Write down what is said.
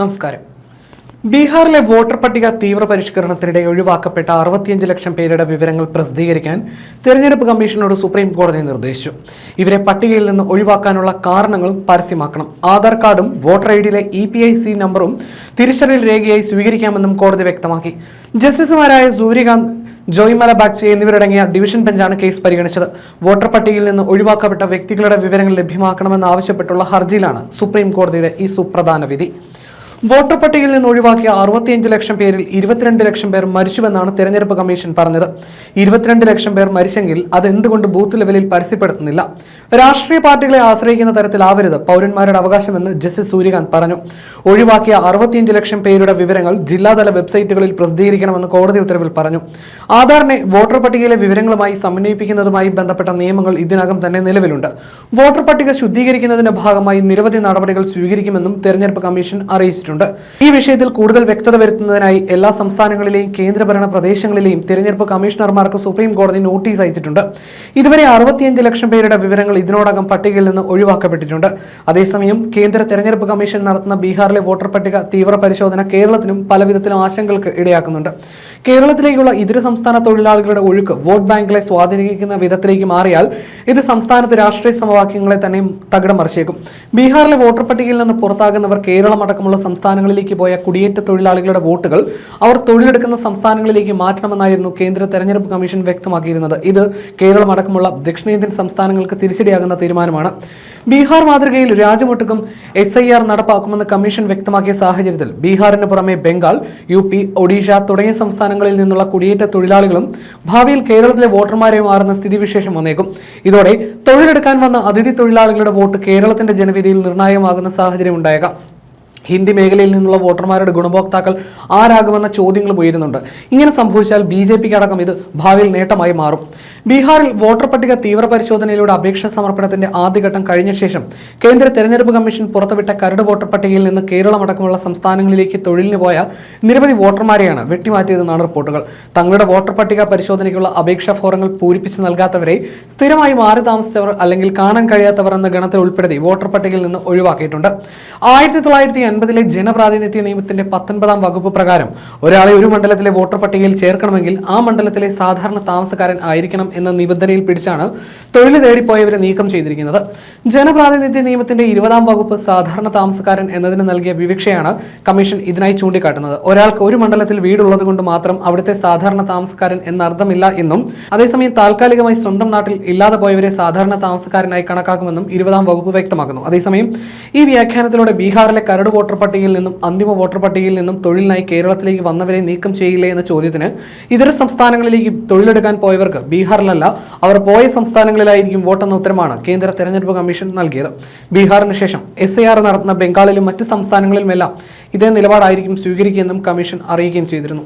നമസ്കാരം. ബീഹാറിലെ വോട്ടർ പട്ടിക തീവ്ര പരിഷ്കരണത്തിനിടെ ഒഴിവാക്കപ്പെട്ട അറുപത്തിയഞ്ച് ലക്ഷം പേരുടെ വിവരങ്ങൾ പ്രസിദ്ധീകരിക്കാൻ തെരഞ്ഞെടുപ്പ് കമ്മീഷനോട് സുപ്രീം കോടതി നിർദ്ദേശിച്ചു. ഇവരെ പട്ടികയിൽ നിന്ന് ഒഴിവാക്കാനുള്ള കാരണങ്ങളും പരസ്യമാക്കണം. ആധാർ കാർഡും വോട്ടർ ഐ ഡിയിലെ ഇ പി ഐ സി നമ്പറും തിരിച്ചറിയൽ രേഖയായി സ്വീകരിക്കാമെന്നും കോടതി വ്യക്തമാക്കി. ജസ്റ്റിസുമാരായ സൂര്യകാന്ത് ജോയ്മല ബാഗ്ചെ എന്നിവരടങ്ങിയ ഡിവിഷൻ ബെഞ്ചാണ് കേസ് പരിഗണിച്ചത്. വോട്ടർ പട്ടികയിൽ നിന്ന് ഒഴിവാക്കപ്പെട്ട വ്യക്തികളുടെ വിവരങ്ങൾ ലഭ്യമാക്കണമെന്ന് ആവശ്യപ്പെട്ടുള്ള ഹർജിയിലാണ് സുപ്രീം കോടതിയുടെ ഈ സുപ്രധാന വിധി. വോട്ടർ പട്ടികയിൽ നിന്ന് ഒഴിവാക്കിയ അറുപത്തിയഞ്ച് ലക്ഷം പേരിൽ ഇരുപത്തിരണ്ട് ലക്ഷം പേർ മരിച്ചുവെന്നാണ് തെരഞ്ഞെടുപ്പ് കമ്മീഷൻ പറഞ്ഞത്. ഇരുപത്തിരണ്ട് ലക്ഷം പേർ മരിച്ചെങ്കിൽ അത് എന്തുകൊണ്ട് ബൂത്ത് ലെവലിൽ പരസ്യപ്പെടുത്തുന്നില്ല? രാഷ്ട്രീയ പാർട്ടികളെ ആശ്രയിക്കുന്ന തരത്തിലാവരുത് പൗരന്മാരുടെ അവകാശമെന്ന് ജസ്റ്റിസ് സൂര്യകാന്ത് പറഞ്ഞു. ഒഴിവാക്കിയ അറുപത്തിയഞ്ച് ലക്ഷം പേരുടെ വിവരങ്ങൾ ജില്ലാതല വെബ്സൈറ്റുകളിൽ പ്രസിദ്ധീകരിക്കണമെന്ന് കോടതി ഉത്തരവിൽ പറഞ്ഞു. ആധാറിനെ വോട്ടർ പട്ടികയിലെ വിവരങ്ങളുമായി സമന്വയിപ്പിക്കുന്നതുമായി ബന്ധപ്പെട്ട നിയമങ്ങൾ ഇതിനകം തന്നെ നിലവിലുണ്ട്. വോട്ടർ പട്ടിക ശുദ്ധീകരിക്കുന്നതിന്റെ ഭാഗമായി നിരവധി നടപടികൾ സ്വീകരിക്കുമെന്നും തെരഞ്ഞെടുപ്പ് കമ്മീഷൻ അറിയിച്ചിട്ടുണ്ട്. ഈ വിഷയത്തിൽ കൂടുതൽ വ്യക്തത വരുത്തുന്നതിനായി എല്ലാ സംസ്ഥാനങ്ങളിലെയും കേന്ദ്രഭരണ പ്രദേശങ്ങളിലെയും തിരഞ്ഞെടുപ്പ് കമ്മീഷണർമാർക്ക് സുപ്രീം കോടതി നോട്ടീസ് അയച്ചിട്ടുണ്ട്. ഇതുവരെ അറുപത്തിയഞ്ച് ലക്ഷം പേരുടെ വിവരങ്ങൾ ഇതിനോടകം പട്ടികയിൽ നിന്ന് ഒഴിവാക്കപ്പെട്ടിട്ടുണ്ട്. അതേസമയം കേന്ദ്ര തെരഞ്ഞെടുപ്പ് കമ്മീഷൻ നടത്തുന്ന ബീഹാറിലെ വോട്ടർ പട്ടിക തീവ്ര പരിശോധന കേരളത്തിനും പലവിധത്തിലും ആശങ്കകൾക്ക് ഇടയാക്കുന്നുണ്ട്. കേരളത്തിലേക്കുള്ള ഇതര സംസ്ഥാന തൊഴിലാളികളുടെ ഒഴുക്ക് വോട്ട് ബാങ്കിലെ സ്വാധീനിക്കുന്ന വിധത്തിലേക്ക് മാറിയാൽ ഇത് സംസ്ഥാനത്ത് രാഷ്ട്രീയ സമവാക്യങ്ങളെ തന്നെ തകിടം മറിച്ചേക്കും. ബീഹാറിലെ വോട്ടർ പട്ടികയിൽ നിന്ന് പുറത്താകുന്നവർ കേരളം അടക്കമുള്ള സംസ്ഥാനങ്ങളിലേക്ക് പോയ കുടിയേറ്റ തൊഴിലാളികളുടെ വോട്ടുകൾ അവർ തൊഴിലെടുക്കുന്ന സംസ്ഥാനങ്ങളിലേക്ക് മാറ്റണമെന്നായിരുന്നു കേന്ദ്ര തെരഞ്ഞെടുപ്പ് കമ്മീഷൻ വ്യക്തമാക്കിയിരുന്നത്. ഇത് കേരളം അടക്കമുള്ള ദക്ഷിണേന്ത്യൻ സംസ്ഥാനങ്ങൾക്ക് തിരിച്ചടിയാകുന്ന തീരുമാനമാണ്. ബീഹാർ മാതൃകയിൽ രാജ്യമൊട്ടുക്കും എസ് ഐ ആർ നടപ്പാക്കുമെന്ന് കമ്മീഷൻ വ്യക്തമാക്കിയ സാഹചര്യത്തിൽ ബീഹാറിന് പുറമെ ബംഗാൾ യു പി ഒഡീഷ തുടങ്ങിയ സംസ്ഥാനങ്ങളിൽ നിന്നുള്ള കുടിയേറ്റ തൊഴിലാളികളും ഭാവിയിൽ കേരളത്തിലെ വോട്ടർമാരെ മാറുന്ന സ്ഥിതിവിശേഷം വന്നേക്കും. ഇതോടെ തൊഴിലെടുക്കാൻ വന്ന അതിഥി തൊഴിലാളികളുടെ വോട്ട് കേരളത്തിന്റെ ജനവിധിയിൽ നിർണായകമാകുന്ന സാഹചര്യം ഉണ്ടായേക്കാം. ഹിന്ദി മേഖലയിൽ നിന്നുള്ള വോട്ടർമാരുടെ ഗുണഭോക്താക്കൾ ആരാകുമെന്ന ചോദ്യങ്ങൾ ഉയരുന്നുണ്ട്. ഇങ്ങനെ സംഭവിച്ചാൽ ബി ജെ പിക്ക് അടക്കം ഇത് ഭാവിയിൽ നേട്ടമായി മാറും. ബീഹാറിൽ വോട്ടർ പട്ടിക തീവ്ര പരിശോധനയിലൂടെ അപേക്ഷ സമർപ്പണത്തിന്റെ ആദ്യഘട്ടം കഴിഞ്ഞ ശേഷം കേന്ദ്ര തെരഞ്ഞെടുപ്പ് കമ്മീഷൻ പുറത്തുവിട്ട കരട് വോട്ടർ പട്ടികയിൽ നിന്ന് കേരളം അടക്കമുള്ള സംസ്ഥാനങ്ങളിലേക്ക് തൊഴിലിന് പോയ നിരവധി വോട്ടർമാരെയാണ് വെട്ടിമാറ്റിയതെന്നാണ് റിപ്പോർട്ടുകൾ. തങ്ങളുടെ വോട്ടർ പട്ടിക പരിശോധനയ്ക്കുള്ള അപേക്ഷാ ഫോറങ്ങൾ പൂരിപ്പിച്ച് നൽകാത്തവരെ സ്ഥിരമായി മാറി താമസിച്ചവർ അല്ലെങ്കിൽ കാണാൻ കഴിയാത്തവർ എന്ന ഗണത്തിൽ ഉൾപ്പെടുത്തി വോട്ടർ പട്ടികയിൽ നിന്ന് ഒഴിവാക്കിയിട്ടുണ്ട്. ആയിരത്തി എൺപതിലെ ജനപ്രാതിനിധ്യ നിയമത്തിന്റെ പത്തൊൻപതാം വകുപ്പ് പ്രകാരം ഒരാളെ ഒരു മണ്ഡലത്തിലെ വോട്ടർ പട്ടികയിൽ ചേർക്കണമെങ്കിൽ ആ മണ്ഡലത്തിലെ സാധാരണ താമസക്കാരൻ ആയിരിക്കണം എന്ന നിബന്ധനയിൽ പിടിച്ചാണ് തൊഴിൽ തേടിപ്പോയവരെ നീക്കം ചെയ്തിരിക്കുന്നത്. ജനപ്രാതിനിധ്യ നിയമത്തിന്റെ ഇരുപതാം വകുപ്പ് സാധാരണ താമസക്കാരൻ എന്നതിന് നൽകിയ വിവക്ഷയാണ് കമ്മീഷൻ ഇതിനായി ചൂണ്ടിക്കാട്ടുന്നത്. ഒരാൾക്ക് ഒരു മണ്ഡലത്തിൽ വീടുള്ളത് കൊണ്ട് മാത്രം അവിടുത്തെ സാധാരണ താമസക്കാരൻ എന്നർത്ഥമില്ല എന്നും അതേസമയം താൽക്കാലികമായി സ്വന്തം നാട്ടിൽ ഇല്ലാതെ പോയവരെ സാധാരണ താമസക്കാരനായി കണക്കാക്കുമെന്നും ഇരുപതാം വകുപ്പ് വ്യക്തമാക്കുന്നു. അതേസമയം ഈ വ്യാഖ്യാനത്തിലൂടെ ബീഹാറിലെ കരട് പട്ടികയിൽ നിന്നും അന്തിമ വോട്ടർ പട്ടികയിൽ നിന്നും തൊഴിലിനായി കേരളത്തിലേക്ക് വന്നവരെ നീക്കം ചെയ്യില്ലേ എന്ന ചോദ്യത്തിന് ഇതര സംസ്ഥാനങ്ങളിലേക്ക് തൊഴിലെടുക്കാൻ പോയവർക്ക് ബീഹാറിലല്ല അവർ പോയ സംസ്ഥാനങ്ങളിലായിരിക്കും വോട്ടെന്ന ഉത്തരമാണ് കേന്ദ്ര തെരഞ്ഞെടുപ്പ് കമ്മീഷൻ നൽകിയത്. ബീഹാറിന് ശേഷം എസ് നടത്തുന്ന ബംഗാളിലും മറ്റ് സംസ്ഥാനങ്ങളിലുമെല്ലാം ഇതേ നിലപാടായിരിക്കും സ്വീകരിക്കുകയെന്നും കമ്മീഷൻ അറിയിക്കുകയും ചെയ്തിരുന്നു.